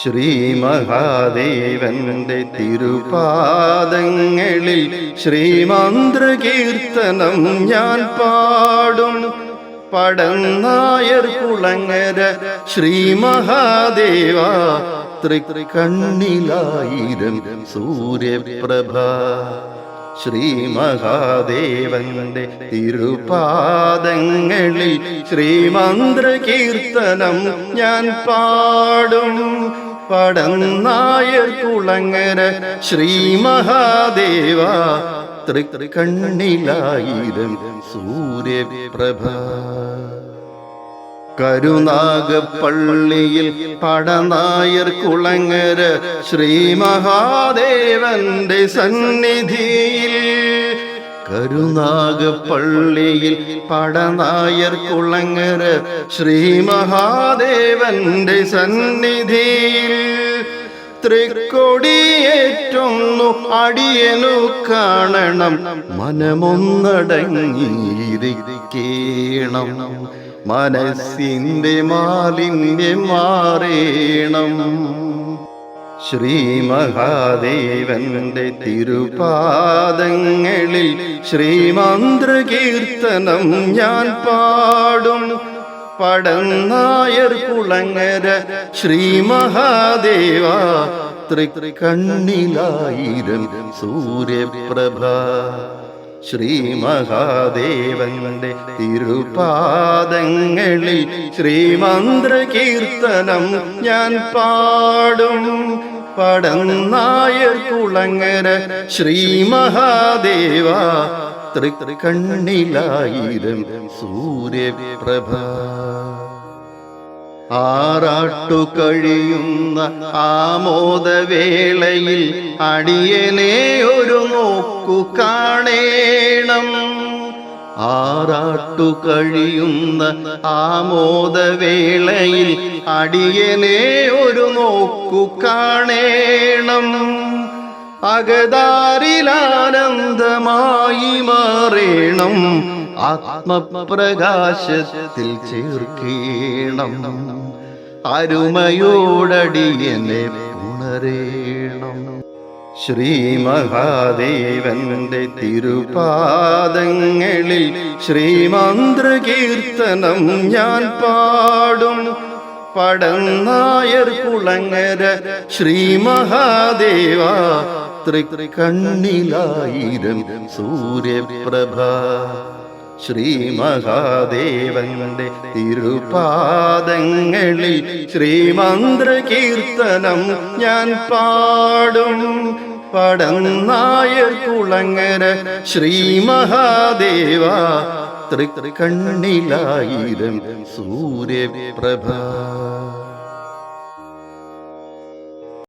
ശ്രീ മഹാദേവന്റെ തിരുപാദങ്ങളിൽ ശ്രീമന്ത്രകീർത്തനം ഞാൻ പാടും. പടന്നായർ കുളങ്ങര ശ്രീമഹാദേവ തൃക്കണ്ണിലായിരം സൂര്യപ്രഭ. ശ്രീമഹാദേവന്റെ തിരുപാദങ്ങളിൽ ശ്രീമന്ത്രകീർത്തനം ഞാൻ പാടും. പടന്നായർ കുളങ്ങര ശ്രീ മഹാദേവ. തൃക്കണ്ണിലായിരം സൂര്യപ്രഭ. കരുനാഗപ്പള്ളിയിൽ പടനായർ കുളങ്ങര ശ്രീ മഹാദേവന്റെ സന്നിധിയിൽ. കരുനാഗപ്പള്ളിയിൽ പടനായർ കുളങ്ങര ശ്രീ മഹാദേവന്റെ സന്നിധിയിൽ തൃക്കൊടിയേറ്റൊന്നു അടിയനു കാണണം. മനമൊന്നടങ്ങിയിരിക്കണം. മനസ്സിന്റെ മാലിന്യം മാറേണം. ശ്രീ മഹാദേവന്റെ തിരുപാദങ്ങളിൽ ശ്രീമന്ത്രകീർത്തനം ഞാൻ പാടും. പടന്നായർ കുളങ്ങര ശ്രീ മഹാദേവ തൃക്കണ്ണിലായിരം സൂര്യപ്രഭ. ശ്രീ മഹാദേവന്റെ തിരുപാദങ്ങളിൽ ശ്രീമന്ത്ര കീർത്തനം ഞാൻ പാടും. പടന്നായർ കുളങ്ങര ശ്രീ മഹാദേവ. തൃക്കണ്ണിലായിരം സൂര്യപ്രഭ. ആറാട്ടു കഴിയുന്ന ആമോദവേളയിൽ അടിയനെ ഒരു നോക്കു കാണേണം. ആറാട്ടു കഴിയുന്ന ആമോദവേളയിൽ അടിയനെ ഒരു നോക്കു കാണേണം. അകതാരിലാനന്ദമായി മാറേണം. ആത്മപ്രകാശത്തിൽ ചേർക്കേണം. അരുമയോടടിയനെ ഉണരേണം. ശ്രീ തിരുപാദങ്ങളിൽ തിരുപാദങ്ങളിൽ ശ്രീമന്ത്രകീർത്തനം ഞാൻ പാടും. പടന്നായർ കുളങ്ങര ശ്രീ മഹാദേവ തൃക്കണ്ണിലായിരം സൂര്യപ്രഭ. ശ്രീ മഹാദേവന്റെ തിരുപാദങ്ങളിൽ ശ്രീമന്ത്രകീർത്തനം ഞാൻ പാടും. പടന്നായർ കുളങ്ങര ശ്രീ മഹാദേവ തൃക്കണ്ണിലായിരം സൂര്യപ്രഭ.